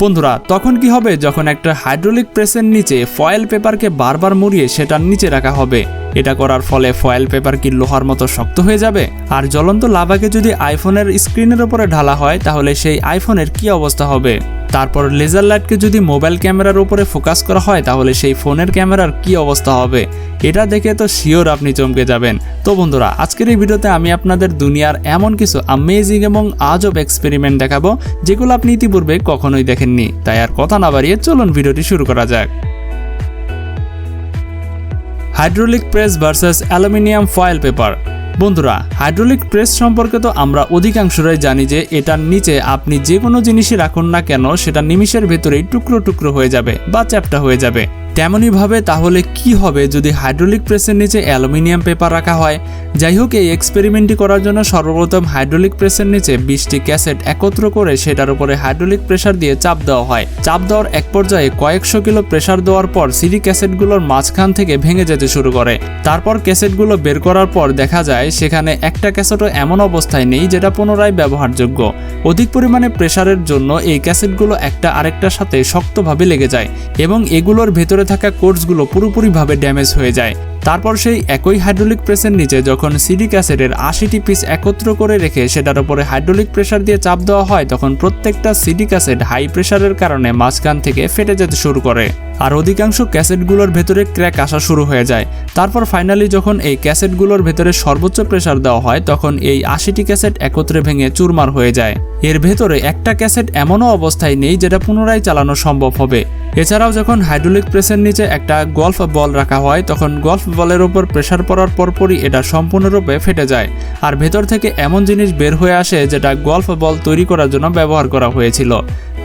বন্ধুরা, তখন কি হবে? যখন একটা হাইড্রোলিক প্রেসের নিচে ফয়েল পেপারকে বারবার মুড়িয়ে সেটার নিচে রাখা হবে। এটা করার ফলে ফয়েল পেপার কি লোহার মতো শক্ত হয়ে যাবে? আর জ্বলন্ত লাভাকে যদি আইফোনের স্ক্রিনের উপরে ঢালা হয়, তাহলে সেই আইফোনের কি অবস্থা হবে? তারপর লেজার লাইটকে যদি মোবাইল ক্যামেরার উপরে ফোকাস করা হয়, তাহলে সেই ফোনের ক্যামেরার কি অবস্থা হবে? এটা দেখে তো শিওর আপনি চমকে যাবেন। তো বন্ধুরা, আজকের এই ভিডিওতে আমি আপনাদের দুনিয়ার এমন কিছু আমেজিং এবং আজব এক্সপেরিমেন্ট দেখাবো, যেগুলো আপনি ইতিপূর্বে কখনোই দেখেননি। তাই আর কথা না বাড়িয়ে চলুন ভিডিওটি শুরু করা যাক। Hydraulic press versus aluminium foil paper বন্ধুরা হাইড্রোলিক প্রেস সম্পর্কে তো আমরা অধিকাংশরাই জানি যে এটার নিচে আপনি যে কোনো জিনিসই রাখুন না কেন, সেটা নিমিষের ভেতরেই টুকরো টুকরো হয়ে যাবে বা চ্যাপটা হয়ে যাবে। তেমনইভাবে তাহলে কি হবে যদি হাইড্রোলিক প্রেসের নিচে অ্যালুমিনিয়াম পেপার রাখা হয়? যাই হোক, এই এক্সপেরিমেন্টটি করার জন্য সর্বপ্রথম হাইড্রোলিক প্রেসের নিচে বিশটি ক্যাসেট একত্র করে সেটার উপরে হাইড্রোলিক প্রেসার দিয়ে চাপ দেওয়া হয়। চাপ দেওয়ার এক পর্যায়ে কয়েকশো কিলো প্রেসার দেওয়ার পর সিডি ক্যাসেটগুলোর মাঝখান থেকে ভেঙে যেতে শুরু করে। তারপর ক্যাসেটগুলো বের করার পর দেখা যায় সেখানে একটা ক্যাসেটও এমন অবস্থায় নেই যেটা পুনরায় ব্যবহারযোগ্য। অধিক পরিমাণে প্রেসারের জন্য এই ক্যাসেটগুলো একটা আরেকটার সাথে শক্তভাবে লেগে যায় এবং এগুলোর ভেতরে থাকা কোর্সগুলো পুরোপুরিভাবে ড্যামেজ হয়ে যায়। তারপর সেই একই হাইড্রোলিক প্রেসের নিচে যখন সিডি ক্যাসেটের আশিটি পিস একত্র করে রেখে সেটার উপরে হাইড্রোলিক প্রেসার দিয়ে চাপ দেওয়া হয়, তখন প্রত্যেকটা সিডি ক্যাসেট হাই প্রেসারের কারণে মাঝখান থেকে ফেটে যেতে শুরু করে। আর অধিকাংশ ক্যাসেটগুলোর ভেতরে ক্র্যাক আসা শুরু হয়ে যায়। তারপর ফাইনালি যখন এই ক্যাসেটগুলোর ভেতরে সর্বোচ্চ প্রেসার দেওয়া হয়, তখন এই আশিটি ক্যাসেট একত্রে ভেঙে চুরমার হয়ে যায়। এর ভেতরে একটা ক্যাসেট এমনও অবস্থায় নেই যেটা পুনরায় চালানো সম্ভব হবে। এছাড়াও যখন হাইড্রোলিক প্রেসের নিচে একটা গল্ফ বল রাখা হয়, তখন গল্ফ বলের উপর প্রেশার পড়ার পরপরই এটা সম্পূর্ণরূপে ফেটে যায়। আর ভেতর থেকে এমন জিনিস বের হয়ে আসে যেটা গল্ফ বল তৈরি করার জন্য ব্যবহার করা হয়েছিল।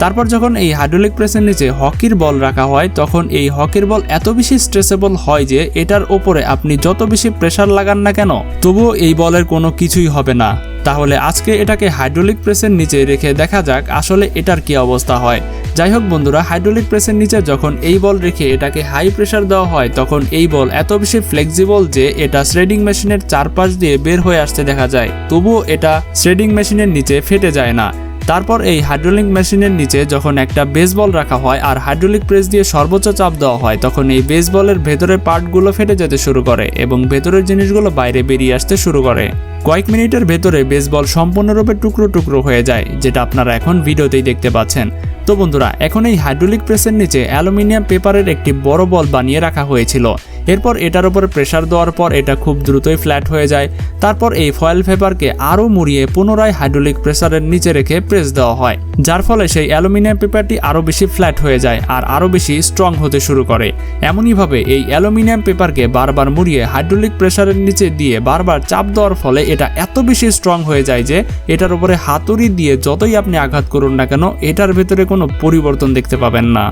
তারপর যখন এই হাইড্রোলিক প্রেসের নিচে হকির বল রাখা হয়, তখন এই হকির বল এত বেশি স্ট্রেসেবল হয় যে এটার ওপরে আপনি যত বেশি প্রেশার লাগান না কেন, তবুও এই বলের কোনো কিছুই হবে না। তাহলে আজকে এটাকে হাইড্রোলিক প্রেসের নিচে রেখে দেখা যাক আসলে এটার কি অবস্থা হয়। যাই হোক বন্ধুরা হাইড্রোলিক প্রেসের নিচে যখন এই বল রেখে এটাকে হাই প্রেশার দেওয়া হয়, তখন এই বল এত বেশি ফ্লেক্সিবল যে এটা শ্রেডিং মেশিনের চারপাশ দিয়ে বের হয়ে আসতে দেখা যায়। তবুও এটা শ্রেডিং মেশিনের নিচে ফেটে যায় না। তারপর এই হাইড্রোলিক মেশিনের নিচে যখন একটা বেসবল রাখা হয় আর হাইড্রোলিক প্রেস দিয়ে সর্বোচ্চ চাপ দেওয়া হয়, তখন এই বেসবলের ভেতরের পার্টগুলো ফেটে যেতে শুরু করে এবং ভেতরের জিনিসগুলো বাইরে বেরিয়ে আসতে শুরু করে। কয়েক মিনিটের ভেতরে বেসবল সম্পূর্ণরূপে টুকরো টুকরো হয়ে যায়, যেটা আপনারা এখন ভিডিওতেই দেখতে পাচ্ছেন। তো বন্ধুরা, এখন এই হাইড্রোলিক প্রেসের নিচে অ্যালুমিনিয়াম পেপারের একটি বড় বল বানিয়ে রাখা হয়েছিল। এরপর এটার উপর প্রেসার দেওয়ার পর এটা খুব দ্রুতই ফ্ল্যাট হয়ে যায়। তারপর এই ফয়েল পেপারকে আরও মুড়িয়ে পুনরায় হাইড্রোলিক প্রেসারের নিচে রেখে প্রেস দেওয়া হয়। যার ফলে সেই অ্যালুমিনিয়াম পেপারটি আরও বেশি ফ্ল্যাট হয়ে যায় আর আরও বেশি স্ট্রং হতে শুরু করে। এমনইভাবে এই অ্যালুমিনিয়াম পেপারকে বারবার মুড়িয়ে হাইড্রোলিক প্রেসারের নিচে দিয়ে বারবার চাপ দেওয়ার ফলে এটা এত বেশি স্ট্রং হয়ে যায় যে এটার উপরে হাতুড়ি দিয়ে যতই আপনি আঘাত করুন না কেন, এটার ভেতরে কোনো পরিবর্তন দেখতে পাবেন না।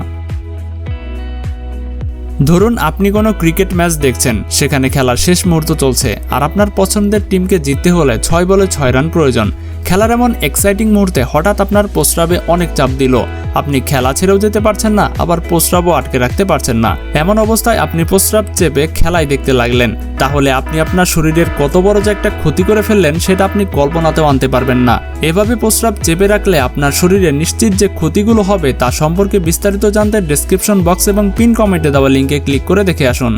ধরুন আপনি কোনো ক্রিকেট ম্যাচ দেখছেন, সেখানে খেলার শেষ মুহূর্ত চলছে, আর আপনার পছন্দের টিমকে জিততে হলে ছয় বলে ছয় রান প্রয়োজন। খেলার এমন এক্সাইটিং মুহূর্তে হঠাৎ আপনার প্রস্রাবে অনেক চাপ দিল আপনি খেলা ছেড়েও যেতে পারছেন না, আবার প্রস্রাবও আটকে রাখতে পারছেন না। এমন অবস্থায় আপনি প্রস্রাব চেপে খেলায় দেখতে লাগলেন। তাহলে আপনি আপনার শরীরের কত বড় যে একটা ক্ষতি করে ফেললেন, সেটা আপনি কল্পনাতেও আনতে পারবেন না। এভাবে প্রস্রাব চেপে রাখলে আপনার শরীরে নিশ্চিত যে ক্ষতিগুলো হবে, তা সম্পর্কে বিস্তারিত জানতে ডেসক্রিপশন বক্স এবং পিন কমেন্টে দেওয়া লিঙ্কে ক্লিক করে দেখে আসুন।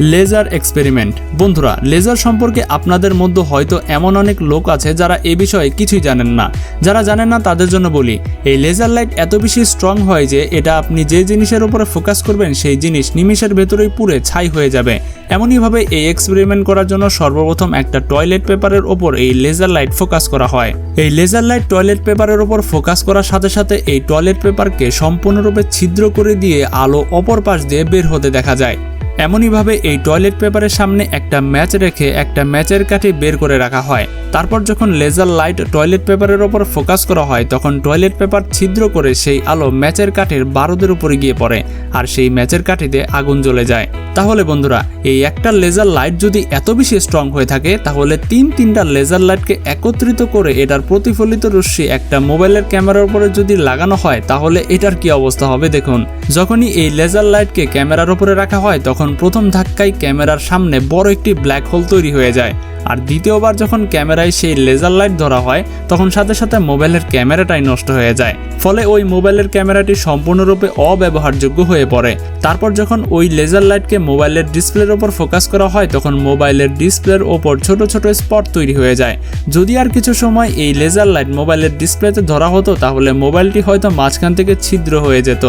Laser experiment. বন্ধুরা, লেজার সম্পর্কে আপনাদের মধ্যে হয়তো এমন অনেক লোক আছে যারা এ বিষয়ে কিছুই জানেন না। যারা জানেন না, তাদের জন্য বলি, এই লেজার লাইট এত বেশি স্ট্রং হয় যে এটা আপনি যে জিনিসের উপরে ফোকাস করবেন, সেই জিনিস নিমিষের ভেতরেই পুরে ছাই হয়ে যাবে। এমনইভাবে এই এক্সপেরিমেন্ট করার জন্য সর্বপ্রথম একটা টয়লেট পেপারের ওপর এই লেজার লাইট ফোকাস করা হয়। এই লেজার লাইট টয়লেট পেপারের ওপর ফোকাস করার সাথে সাথে এই টয়লেট পেপারকে সম্পূর্ণরূপে ছিদ্র করে দিয়ে আলো অপর পাশ দিয়ে বের হতে দেখা যায়। এমনইভাবে এই টয়লেট পেপারের সামনে একটা ম্যাচ রেখে একটা ম্যাচের কাঠি বের করে রাখা হয়। তারপর যখন লেজার লাইট টয়লেট পেপারের ওপর ফোকাস করা হয়, তখন টয়লেট পেপার ছিদ্র করে সেই আলো ম্যাচের কাঠের বারুদের উপরে গিয়ে পড়ে আর সেই ম্যাচের কাঠিতে আগুন জ্বলে যায়। তাহলে বন্ধুরা, এই একটা লেজার লাইট যদি এত বেশি স্ট্রং হয়ে থাকে, তাহলে তিন তিনটা লেজার লাইটকে একত্রিত করে এটার প্রতিফলিত রশ্মি একটা মোবাইলের ক্যামেরার উপরে যদি লাগানো হয়, তাহলে এটার কি অবস্থা হবে দেখুন। যখনই এই লেজার লাইটকে ক্যামেরার উপরে রাখা হয়, তখন প্রথম ধাক্কায় ক্যামেরার সামনে বড় একটি ব্ল্যাক হোল তৈরি হয়ে যায়। আর দ্বিতীয়বার যখন ক্যামেরায় সেই লেজার লাইট ধরা হয়, তখন সাথে সাথে মোবাইলের ক্যামেরাটাই নষ্ট হয়ে যায়। ফলে ওই মোবাইলের ক্যামেরাটি সম্পূর্ণরূপে অব্যবহারযোগ্য হয়ে পড়ে। তারপর যখন ওই লেজার লাইটকে মোবাইলের ডিসপ্লের ওপর ফোকাস করা হয়, তখন মোবাইলের ডিসপ্লের ওপর ছোট ছোট স্পট তৈরি হয়ে যায়। যদি আর কিছু সময় এই লেজার লাইট মোবাইলের ডিসপ্লেতে ধরা হতো, তাহলে মোবাইলটি হয়তো মাঝখান থেকে ছিদ্র হয়ে যেত,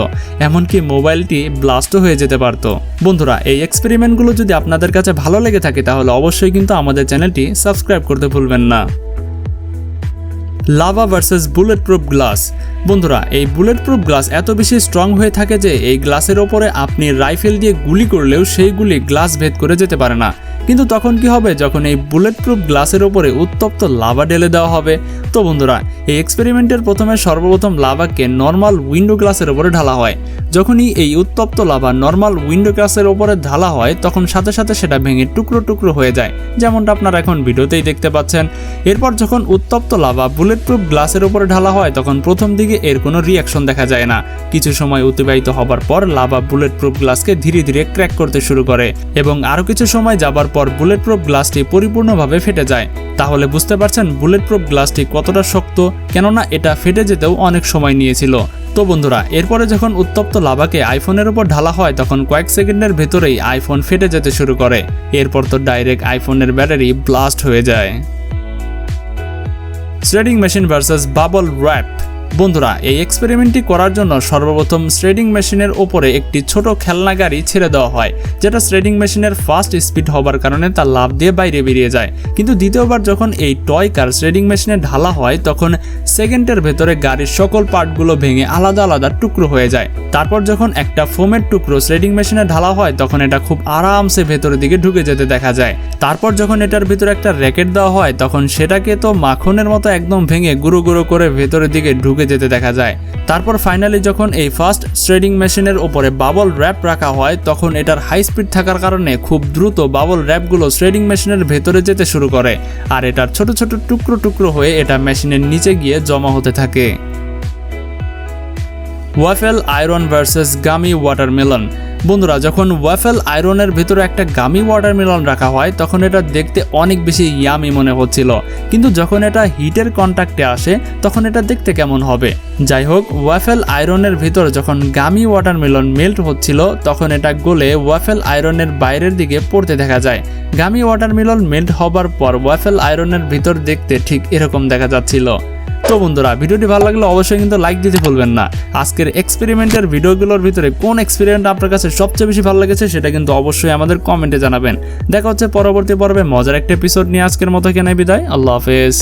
এমনকি মোবাইলটি ব্লাস্টও হয়ে যেতে পারত। বন্ধুরা, এই এক্সপেরিমেন্টগুলো যদি আপনাদের কাছে ভালো লেগে থাকে, তাহলে অবশ্যই কিন্তু আমাদের চ্যানেলটি সাবস্ক্রাইব করতে ভুলবেন না। Lava versus bulletproof glass. বন্ধুরা, এই বুলেট প্রুফ গ্লাস এত বেশি স্ট্রং হয়ে থাকে যে, এই গ্লাসের ওপরে আপনি রাইফেল দিয়ে গুলি করলেও সেই গুলি গ্লাস ভেদ করে যেতে পারে না। কিন্তু তখন কি হবে? যখন এই বুলেট প্রুফ গ্লাসের ওপরে উত্তপ্ত লাভা ঢেলে দেওয়া হবে। তো বন্ধুরা, এই এক্সপেরিমেন্টের প্রথমে সর্বপ্রথম লাভাকে নর্মাল উইন্ডো গ্লাসের ওপরে ঢালা হয়। যখনই এই উত্তপ্ত লাভা নর্মাল উইন্ডো গ্লাসের ওপরে ঢালা হয়, তখন সাথে সাথে সেটা ভেঙে টুকরো টুকরো হয়ে যায়, যেমনটা আপনারা এখন ভিডিওতেই দেখতে পাচ্ছেন। এরপর যখন উত্তপ্ত লাভা বুলেট প্রুফ গ্লাসের উপরে ঢালা হয়, তখন প্রথম দিকে এর কোনো রিয়াকশন দেখা যায় না। কিছু সময় অতিবাহিত হবার পর লাভা বুলেট প্রুফ গ্লাসকে ধীরে ধীরে ক্র্যাক করতে শুরু করে এবং আরও কিছু সময় যাবার পর বুলেট প্রুফ গ্লাসটি পরিপূর্ণভাবে ফেটে যায়। তাহলে বুঝতে পারছেন বুলেট প্রুফ গ্লাসটি কতটা শক্ত, কেননা এটা ফেটে যেতেও অনেক সময় নিয়েছিল। তো বন্ধুরা, এরপরে যখন উত্তপ্ত লাভাকে আইফোনের উপর ঢালা হয়, তখন কয়েক সেকেন্ডের ভেতরেই আইফোন ফেটে যেতে শুরু করে। এরপর তো ডাইরেক্ট আইফোনের ব্যাটারি ব্লাস্ট হয়ে যায়। Shredding machine versus bubble wrap বন্ধুরা, এই এক্সপেরিমেন্টটি করার জন্য সর্বপ্রথম শ্রেডিং মেশিনের ওপরে একটি ছোট খেলনা গাড়ি ছেড়ে দেওয়া হয়, যেটা শ্রেডিং মেশিনের ফাস্ট স্পিড হবার কারণে তা লাভ দিয়ে বাইরে বেরিয়ে যায়। কিন্তু দ্বিতীয়বার যখন এই টয় কার শ্রেডিং মেশিনে ঢালা হয়, তখন সেকেন্ডের ভেতরে গাড়ির সকল পার্টগুলো ভেঙে আলাদা আলাদা টুকরো হয়ে যায়। তারপর যখন একটা ফোমের টুকরো শ্রেডিং মেশিনে ঢালা হয়, তখন এটা খুব আরামসে ভেতরের দিকে ঢুকে যেতে দেখা যায়। তারপর যখন এটার ভিতরে একটা র্যাকেট দেওয়া হয়, তখন সেটাকে তো মাখনের মতো একদম ভেঙে গুঁড়ো গুঁড়ো করে ভেতরের দিকে ঢুকে যেতে দেখা যায়। তারপর ফাইনালি যখন এই ফার্স্ট শ্রেডিং মেশিনের ওপরে বাবল র্যাপ রাখা হয়, তখন এটার হাই স্পিড থাকার কারণে খুব দ্রুত বাবল র্যাপগুলো শ্রেডিং মেশিনের ভেতরে যেতে শুরু করে। আর এটার ছোট ছোট টুকরো টুকরো হয়ে এটা মেশিনের নিচে গিয়ে জমা হতে থাকে। Waffle iron versus gummy watermelon বন্ধুরা, যখন ওয়াফেল আয়রনের ভিতরে একটা গামি ওয়াটারমেলন রাখা হয়, তখন এটা দেখতে অনেক বেশি ইয়ামি মনে হচ্ছিল। কিন্তু যখন এটা হিটের কন্ট্যাক্টে আসে, তখন এটা দেখতে কেমন হবে? যাই হোক, ওয়াফেল আয়রনের ভিতর যখন গামি ওয়াটার ওয়াটারমেলন মেল্ট হচ্ছিল, তখন এটা গলে ওয়াফেল আয়রনের বাইরের দিকে পড়তে দেখা যায়। গামি ওয়াটার ওয়াটারমেলন মেল্ট হবার পর ওয়াফেল আয়রনের ভিতর দেখতে ঠিক এরকম দেখা যাচ্ছিল। তো বন্ধুরা, ভিডিওটি ভালো লাগলে অবশ্যই কিন্তু লাইক দিতে ভুলবেন না। আজকের এক্সপেরিমেন্টের ভিডিওগুলোর ভিতরে কোন এক্সপেরিমেন্ট আপনার কাছে সবচেয়ে বেশি ভালো লেগেছে সেটা কিন্তু অবশ্যই আমাদের কমেন্টে জানাবেন। দেখা হচ্ছে পরবর্তী পর্বে, মজার একটা এপিসোড নিয়ে আজকের মতো কেনাই বিদায়। আল্লাহ হাফেজ।